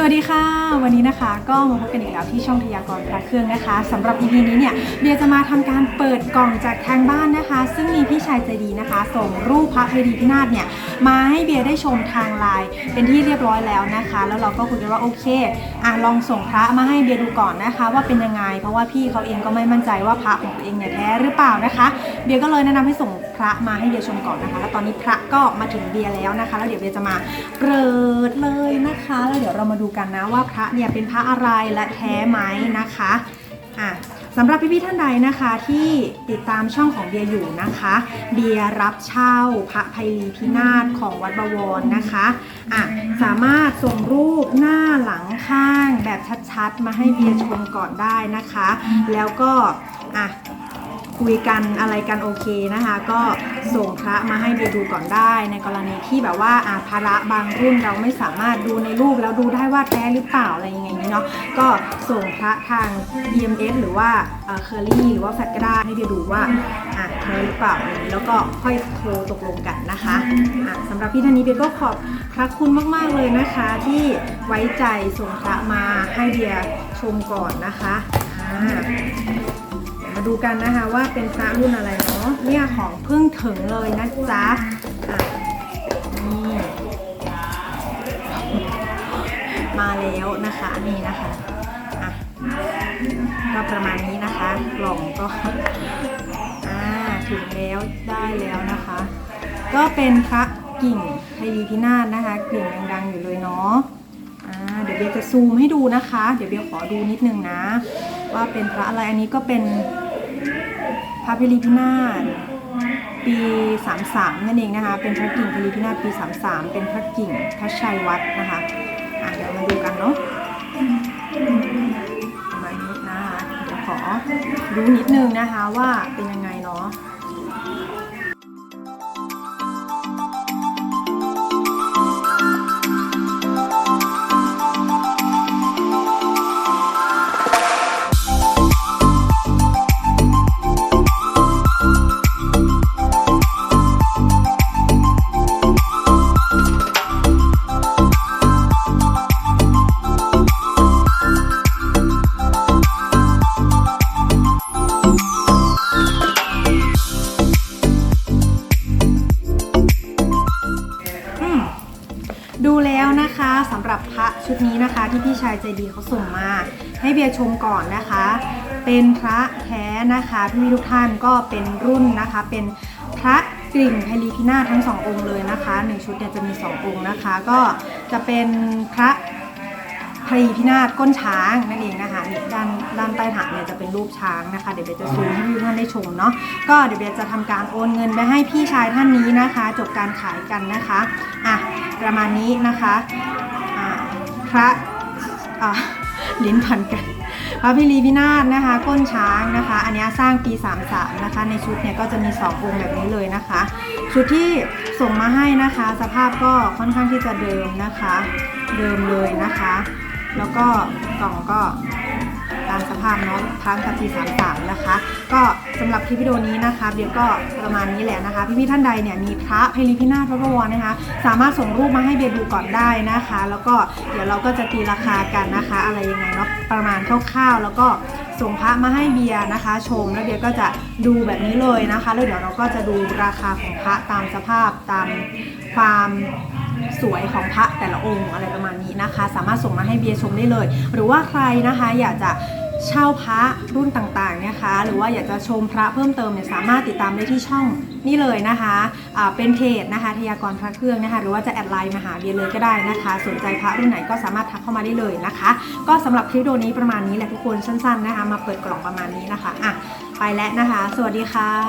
สวัสดีค่ะ วันนี้นะคะก็มาพบกันอีกแล้วที่ช่องทยากรพระเครื่องนะคะสำหรับ EP นี้เนี่ยเบียจะมาทำการเปิดกล่องจากทางบ้านนะคะ ซึ่งมี ชายใจดีนะคะ ส่งรูปพระเพดีพินาศเนี่ยมาให้เบียร์ได้ชมทางไลน์เป็นที่เรียบร้อยแล้วนะคะ แล้วเราก็คุยกันว่าโอเคอะลองส่งพระมาให้เบียร์ดูก่อนนะคะ ว่าเป็นยังไง เพราะว่าพี่เขาเองก็ไม่มั่นใจว่าพระของตัวเองเนี่ยแท้หรือเปล่านะคะ เบียร์ก็เลยแนะนำให้ส่งพระมาให้เบียร์ชมก่อนนะคะ แล้วตอนนี้พระก็มาถึงเบียร์แล้วนะคะ แล้วเดี๋ยวเบียร์จะมาเปิดเลยนะคะ แล้วเดี๋ยวเรามาดูกันนะว่าพระเนี่ยเป็นพระอะไรและแท้ไหมนะคะอะ สำหรับพี่ๆท่านใดนะคะที่ติดตามช่องของเบียร์อยู่นะคะ เบียร์รับเช่าพระไพลีพินาศของวัดบวรนะคะอะสามารถส่งรูปหน้าหลังข้างแบบชัดๆ มาให้เบียร์ชมก่อนได้นะคะ แล้วก็อะ คุยกันอะไรกันโอเคนะคะ ก็ส่งพระมาให้เบียดูก่อนได้ ในกรณีที่แบบว่าอาภาระบางรุ่นเราไม่สามารถดูในรูปแล้วดูได้ว่าแท้หรือเปล่าอะไรยังไงนี้เนาะก็ส่งพระทาง EMS หรือว่าเคอรี่หรือว่าแฟลก็ได้ให้เบียดูว่าอะแท้หรือเปล่าอะไรนี้แล้วก็ค่อยโทรตกลงกันนะคะอะสำหรับพี่ท่านนี้เบียก็ขอบพระคุณมาก ๆ เลยนะคะ ที่ไว้ใจส่งพระมาให้เบียชมก่อนนะคะอ่า ดูกันนะคะว่าเป็นพระรุ่นอะไรเนาะเนี่ยของเพิ่งถึงเลยนะจ๊ะนี่มาแล้วนะคะนี่นะคะอะก็ประมาณนี้นะคะกล่องก็อ่าถึงแล้วได้แล้วนะคะ ก็เป็นพระกิ่งไทดีพินาศนะคะกิ่งดังๆอยู่เลยเนาะเดี๋ยวเบียจะซูมให้ดูนะคะ เดี๋ยวเบียขอดูนิดนึงนะ ว่าเป็นพระอะไรอันนี้ก็เป็น พระพิริพินาศปี 33 นั่นเองนะคะ เป็นพระกิ่งพิริพินาศปี 33 เป็นพระกิ่งพระชัยวัดนะคะอะเดี๋ยวมาดูกันเนาะประมาณนี้นะคะเดี๋ยวขอดูนิดนึงนะคะว่าเป็นยังไงเนาะ สำหรับพระชุดนี้นะคะที่พี่ชายใจดีเขาส่งมา ให้เบียร์ชมก่อนนะคะ เป็นพระแท้นะคะพี่ทุกท่านก็เป็นรุ่นนะคะ เป็นพระกลิ่งไพลีพินาทั้งสององค์เลยนะคะหนึ่งชุดเนี่ยจะมีสององค์นะคะ ก็จะเป็นพระ พรีพินาศก้นช้างนั่นเองนะคะนี่ด้านด้านใต้ฐานเนี่ยจะเป็นรูปช้างนะคะ เดี๋ยวเบลจะซูมให้ทุกท่านได้ชมเนาะก็เดี๋ยวเบลจะทำการโอนเงินไปให้พี่ชายท่านนี้นะคะ จบการขายกันนะคะอะประมาณนี้นะคะอ่าพระอ่าลิ้นพันกันพระพิรีพินาศนะคะก้นช้างนะคะ อันนี้สร้างปี 33 นะคะ ในชุดเนี่ยก็จะมี 2 องค์แบบนี้เลยนะคะ ชุดที่ส่งมาให้นะคะ สภาพก็ค่อนข้างที่จะเดิมนะคะ เดิมเลยนะคะ แล้วก็กล่องก็ตามสภาพเนาะทั้งกับปี33นะคะ ก็สำหรับคลิปวิดีโอนี้นะคะเบียร์ก็ประมาณนี้แหละนะคะพี่ๆท่านใดเนี่ยมีพระเพลิพินาศพระบวรนะคะ สามารถส่งรูปมาให้เบียดูก่อนได้นะคะ แล้วก็เดี๋ยวเราก็จะตีราคากันนะคะ อะไรยังไงเนาะประมาณคร่าวๆ แล้วก็ส่งพระมาให้เบียร์นะคะ ชมแล้วเบียร์ก็จะดูแบบนี้เลยนะคะ แล้วเดี๋ยวเราก็จะดูราคาของพระตามสภาพตามความ สวยของพระแต่ละองค์อะไรประมาณนี้นะคะ สามารถส่งมาให้เบียร์ชมได้เลย หรือว่าใครนะคะอยากจะเช่าพระรุ่นต่างๆนะคะ หรือว่าอยากจะชมพระเพิ่มเติมเนี่ยสามารถติดตามได้ที่ช่องนี่เลยนะคะอ่าเป็นเพจนะคะทยากรพระเครื่องนะคะ หรือว่าจะแอดไลน์มาหาเบียเลยก็ได้นะคะ สนใจพระรุ่นไหนก็สามารถทักเข้ามาได้เลยนะคะ ก็สำหรับคลิปวิดีโอนี้ประมาณนี้แหละทุกคนสั้นๆนะคะ มาเปิดกล่องประมาณนี้นะคะอะไปแล้วนะคะ สวัสดีค่ะ